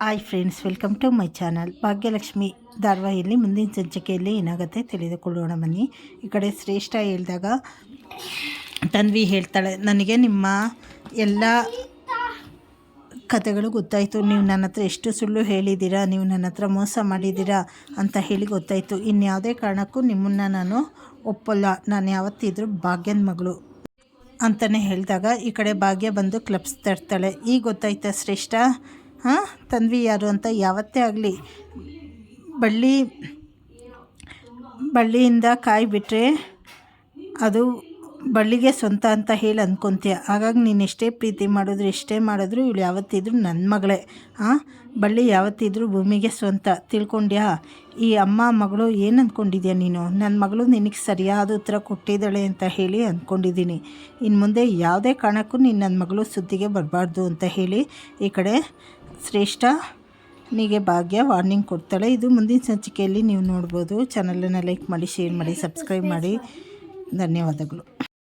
Hi friends welcome to my channel Bhagyalakshmi ಧಾರವಾಹಿಯಲ್ಲಿ ಮುಂದಿನ ಸಂಚಿಕೆಯಲ್ಲಿ ಏನಾಗುತ್ತೆ ತಿಳಿದುಕೊಳ್ಳೋಣ ಬನ್ನಿ. ಈ ಕಡೆ ಶ್ರೇಷ್ಠ ಹೇಳಿದಾಗ, ತನ್ವಿ ಹೇಳ್ತಾಳೆ, ನನಗೆ ನಿಮ್ಮ ಎಲ್ಲ ಕಥೆಗಳು ಗೊತ್ತಾಯಿತು. ನೀವು ನನ್ನ ಹತ್ರ ಎಷ್ಟು ಸುಳ್ಳು ಹೇಳಿದ್ದೀರಾ? ನೀವು ನನ್ನ ಹತ್ರ ಮೋಸ ಮಾಡಿದ್ದೀರಾ? ಅಂತ ಹೇಳಿ ಗೊತ್ತಾಯಿತು. ಇನ್ಯಾವುದೇ ಕಾರಣಕ್ಕೂ ನಿಮ್ಮನ್ನು ನಾನು ಒಪ್ಪಲ್ಲ. ನಾನು ಯಾವತ್ತಿದ್ರೂ ಭಾಗ್ಯನ ಮಗಳು ಅಂತಲೇ ಹೇಳಿದಾಗ, ಈ ಕಡೆ ಭಾಗ್ಯ ಬಂದು ಕ್ಲಬ್ಸ್ ತರ್ತಾಳೆ. ಈಗ ಗೊತ್ತಾಯ್ತಾ ಶ್ರೇಷ್ಠ? ಹಾಂ? ತನ್ವಿ ಯಾರು ಅಂತ ಯಾವತ್ತೇ ಆಗಲಿ. ಬಳ್ಳಿ, ಬಳ್ಳಿಯಿಂದ ಕಾಯಿ ಬಿಟ್ಟರೆ ಅದು ಬಳ್ಳಿಗೆ ಸ್ವಂತ ಅಂತ ಹೇಳಿ ಅಂದ್ಕೊತೀಯ ಹಾಗಾಗಿ ನೀನು ಎಷ್ಟೇ ಪ್ರೀತಿ ಮಾಡಿದ್ರು, ಎಷ್ಟೇ ಮಾಡಿದ್ರು ಇವಳು ಯಾವತ್ತಿದ್ರು ನನ್ನ ಮಗಳೇ. ಹಾಂ? ಬಳ್ಳಿ ಯಾವತ್ತಿದ್ರೂ ಭೂಮಿಗೆ ಸ್ವಂತ. ತಿಳ್ಕೊಂಡ್ಯಾ? ಈ ಅಮ್ಮ, ಮಗಳು ಏನು ಅಂದ್ಕೊಂಡಿದ್ಯಾ ನೀನು? ನನ್ನ ಮಗಳು ನಿನಗೆ ಸರಿಯಾದ ಉತ್ತರ ಕೊಟ್ಟಿದ್ದಾಳೆ ಅಂತ ಹೇಳಿ ಅಂದ್ಕೊಂಡಿದ್ದೀನಿ ಇನ್ನು ಮುಂದೆ ಯಾವುದೇ ಕಾರಣಕ್ಕೂ ನೀನು ನನ್ನ ಮಗಳು ಸುದ್ದಿಗೆ ಬರಬಾರ್ದು ಅಂತ ಹೇಳಿ ಈ ಕಡೆ ಶ್ರೇಷ್ಠ ನಿಗೆ ಭಾಗ್ಯ ವಾರ್ನಿಂಗ್ ಕೊಡ್ತಾಳೆ. ಇದು ಮುಂದಿನ ಸಂಚಿಕೆಯಲ್ಲಿ ನೀವು ನೋಡ್ಬೋದು. ಚಾನಲನ್ನು ಲೈಕ್ ಮಾಡಿ ಶೇರ್ ಮಾಡಿ ಸಬ್ಸ್ಕ್ರೈಬ್ ಮಾಡಿ. ಧನ್ಯವಾದಗಳು.